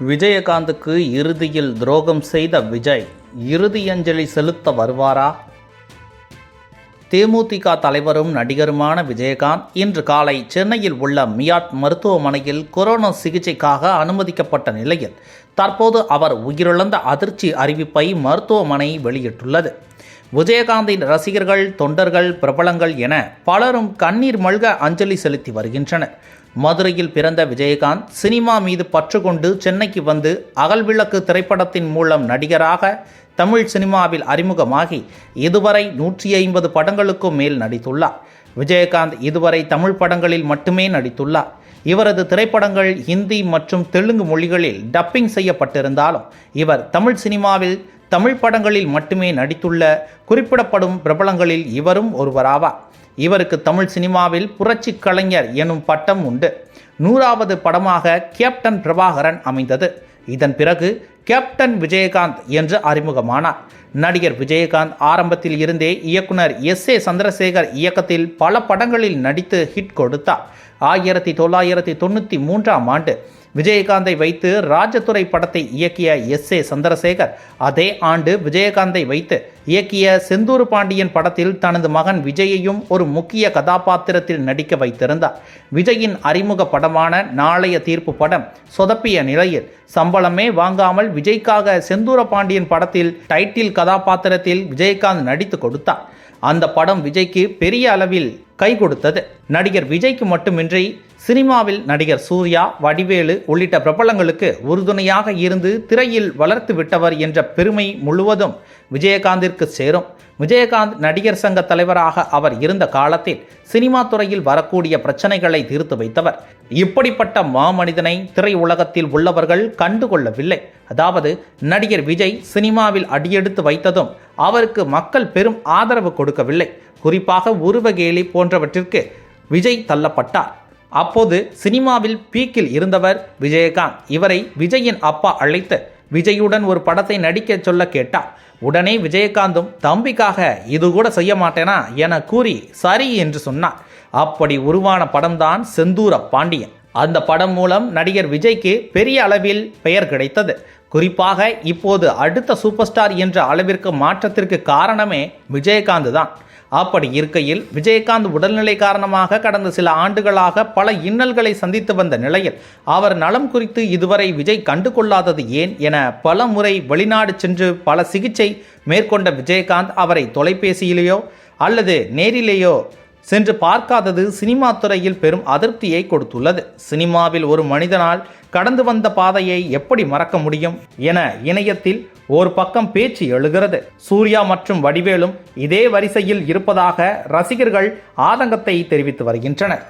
விஜயகாந்துக்கு இறுதியில் துரோகம் செய்த விஜய் இறுதி அஞ்சலி செலுத்த வருவாரா? தேமுதிக தலைவரும் நடிகருமான விஜயகாந்த் இன்று காலை சென்னையில் உள்ள மியாட் மருத்துவமனையில் கொரோனா சிகிச்சைக்காக அனுமதிக்கப்பட்ட நிலையில் தற்போது அவர் உயிரிழந்த அதிர்ச்சி அறிவிப்பை மருத்துவமனை வெளியிட்டுள்ளது. விஜயகாந்தின் ரசிகர்கள் தொண்டர்கள் பிரபலங்கள் என பலரும் கண்ணீர் மல்க அஞ்சலி செலுத்தி வருகின்றனர். மதுரையில் பிறந்த விஜயகாந்த் சினிமா மீது பற்று கொண்டு சென்னைக்கு வந்து அகல்விளக்கு திரைப்படத்தின் மூலம் நடிகராக தமிழ் சினிமாவில் அறிமுகமாகி இதுவரை நூற்றி ஐம்பது படங்களுக்கும் மேல் நடித்துள்ளார். விஜயகாந்த் இதுவரை தமிழ் படங்களில் மட்டுமே நடித்துள்ளார். இவரது திரைப்படங்கள் ஹிந்தி மற்றும் தெலுங்கு மொழிகளில் டப்பிங் செய்யப்பட்டிருந்தாலும் இவர் தமிழ் சினிமாவில் தமிழ் படங்களில் மட்டுமே நடித்துள்ள குறிப்பிடப்படும் பிரபலங்களில் இவரும் ஒருவராவார். இவருக்கு தமிழ் சினிமாவில் புரட்சி கலைஞர் எனும் பட்டம் உண்டு. நூறாவது படமாக கேப்டன் பிரபாகரன் அமைந்தது. இதன் பிறகு கேப்டன் விஜயகாந்த் என்று அறிமுகமானார். நடிகர் விஜயகாந்த் ஆரம்பத்தில் இருந்தே இயக்குனர் எஸ் ஏ சந்திரசேகர் இயக்கத்தில் பல படங்களில் நடித்து ஹிட் கொடுத்தார். ஆயிரத்தி தொள்ளாயிரத்தி தொண்ணூற்றி மூன்றாம் ஆண்டு விஜயகாந்தை வைத்து ராஜதுரை படத்தை இயக்கிய எஸ் ஏ சந்திரசேகர். அதே ஆண்டு விஜயகாந்தை வைத்து இயக்கிய செந்தூர் பாண்டியன் படத்தில் தனது மகன் விஜயையும் ஒரு முக்கிய கதாபாத்திரத்தில் நடிக்க வைத்திருந்தார். விஜயின் அறிமுக படமான நாளைய தீர்ப்பு படம் சொதப்பிய நிலையில் சம்பளமே வாங்காமல் விஜய்க்காக செந்தூர பாண்டியன் படத்தில் டைட்டில் கதாபாத்திரத்தில் விஜயகாந்த் நடித்து கொடுத்தார். அந்த படம் விஜய்க்கு பெரிய அளவில் கை கொடுத்தது. நடிகர் விஜய்க்கு மட்டுமின்றி சினிமாவில் நடிகர் சூர்யா வடிவேலு உள்ளிட்ட பிரபலங்களுக்கு உறுதுணையாக இருந்து திரையில் வளர்த்து விட்டவர் என்ற பெருமை முழுவதும் விஜயகாந்திற்கு சேரும். விஜயகாந்த் நடிகர் சங்க தலைவராக அவர் இருந்த காலத்தில் சினிமா துறையில் வரக்கூடிய பிரச்சனைகளை தீர்த்து வைத்தவர். இப்படிப்பட்ட மாமனிதனை திரை உலகத்தில் உள்ளவர்கள் கண்டுகொள்ளவில்லை. அதாவது நடிகர் விஜய் சினிமாவில் அடியெடுத்து வைத்ததும் அவருக்கு மக்கள் பெரும் ஆதரவு கொடுக்கவில்லை. குறிப்பாக உருவகேலி போன்றவற்றிற்கு விஜய் தள்ளப்பட்டார். அப்போது சினிமாவில் பீக்கில் இருந்தவர் விஜயகாந்த். இவரை விஜயின் அப்பா அழைத்து விஜயுடன் ஒரு படத்தை நடிக்க சொல்ல கேட்டார். உடனே விஜயகாந்தும் தம்பிக்காக இது கூட செய்ய மாட்டேனா? என கூறி சரி என்று சொன்னார். அப்படி உருவான படம்தான் செந்தூர பாண்டியன். அந்த படம் மூலம் நடிகர் விஜய்க்கு பெரிய அளவில் பெயர் கிடைத்தது. குறிப்பாக இப்போது அடுத்த சூப்பர் ஸ்டார் என்ற அளவிற்கு மாற்றத்திற்கு காரணமே விஜயகாந்த் தான் அப்படி இருக்கையில் விஜயகாந்த் உடல்நிலை காரணமாக கடந்த சில ஆண்டுகளாக பல இன்னல்களை சந்தித்து வந்த நிலையில் அவர் நலம் குறித்து இதுவரை விஜய் கண்டுகொள்ளாதது ஏன் என பல முறை வெளிநாடு சென்று பல சிகிச்சை மேற்கொண்ட விஜயகாந்த் அவரை தொலைபேசியிலேயோ அல்லது நேரிலேயோ சென்று பார்க்காதது சினிமா துறையில் பெரும் அதிருப்தியை கொடுத்துள்ளது. சினிமாவில் ஒரு மனிதனால் கடந்து வந்த பாதையை எப்படி மறக்க முடியும் என இணையத்தில் ஒரு பக்கம் பேச்சு எழுகிறது. சூர்யா மற்றும் வடிவேலும் இதே வரிசையில் இருப்பதாக ரசிகர்கள் ஆதங்கத்தை தெரிவித்து வருகின்றனர்.